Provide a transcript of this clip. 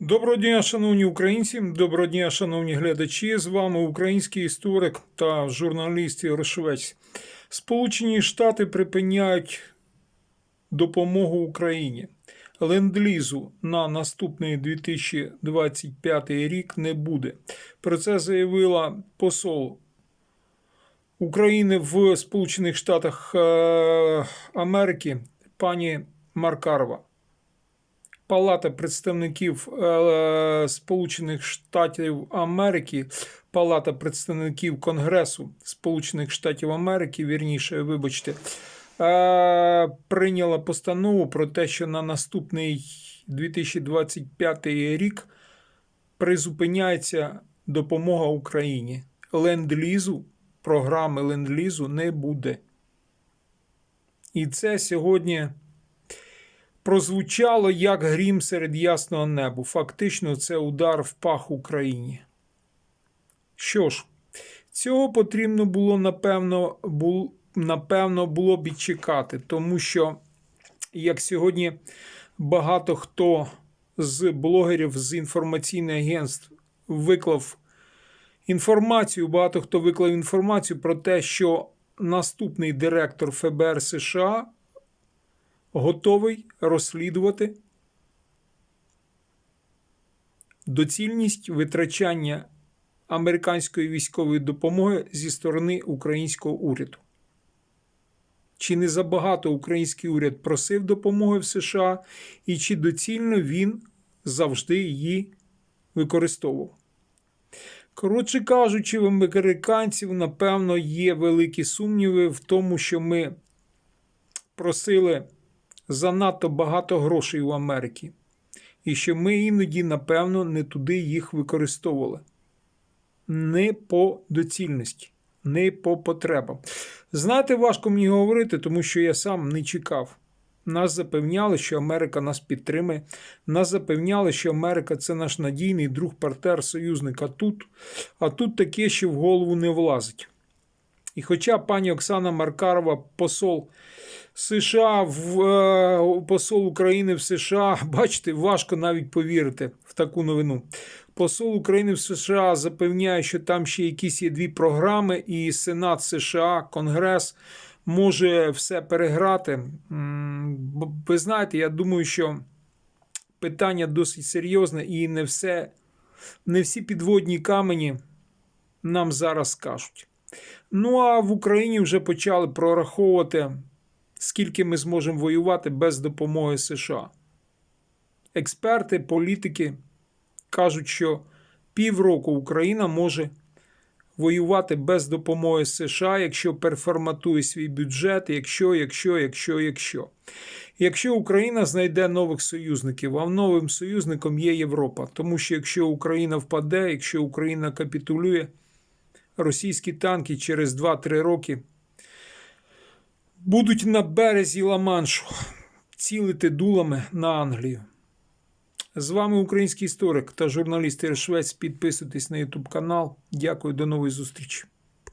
Доброго дня, шановні українці, доброго дня, шановні глядачі. З вами український історик та журналіст Ігор Швець. Сполучені Штати припиняють допомогу Україні. Ленд-лізу на наступний 2025 рік не буде. Про це заявила посол України в Сполучених Штатах е, Америки пані Маркарова. Палата представників е, Сполучених Штатів Америки, Палата представників Конгресу Сполучених Штатів Америки, вірніше, вибачте, е, прийняла постанову про те, що на наступний 2025 рік призупиняється допомога Україні. Ленд-лізу, програми ленд-лізу не буде. І це сьогодні прозвучало як грім серед ясного неба. Фактично, це удар в пах Україні. Що ж, цього потрібно було, напевно, бул, напевно, було б і чекати, тому що, як сьогодні багато хто з блогерів з інформаційних агентств виклав інформацію, багато хто виклав інформацію про те, що наступний директор ФБР США готовий розслідувати доцільність витрачання американської військової допомоги зі сторони українського уряду. Чи не забагато український уряд просив допомоги в США, і чи доцільно він завжди її використовував? Коротше кажучи, в американців, напевно, є великі сумніви в тому, що ми просили занадто багато грошей у Америки, і що ми іноді, напевно, не туди їх використовували. Не по доцільності, не по потребам. Знаєте, важко мені говорити, тому що я сам не чекав. Нас запевняли, що Америка нас підтримає. Нас запевняли, що Америка це наш надійний друг, партнер, союзник. А тут, а тут таке, що в голову не влазить. І хоча пані Оксана Маркарова, посол США, в, е, посол України в США, бачите, важко навіть повірити в таку новину. Посол України в США запевняє, що там ще якісь є дві програми, і Сенат США, Конгрес може все переграти. Ви знаєте, я думаю, що питання досить серйозне і не все, не всі підводні камені нам зараз скажуть. Ну а в Україні вже почали прораховувати, скільки ми зможемо воювати без допомоги США. Експерти, політики кажуть, що півроку Україна може воювати без допомоги США, якщо переформатує свій бюджет, якщо, якщо, якщо, якщо. Якщо Україна знайде нових союзників, а новим союзником є Європа. Тому що якщо Україна впаде, якщо Україна капітулює, російські танки через 2-3 роки будуть на березі Ла-Маншу цілити дулами на Англію. З вами український історик та журналіст Ір Швець. Підписуйтесь на YouTube канал. Дякую, до нової зустрічі.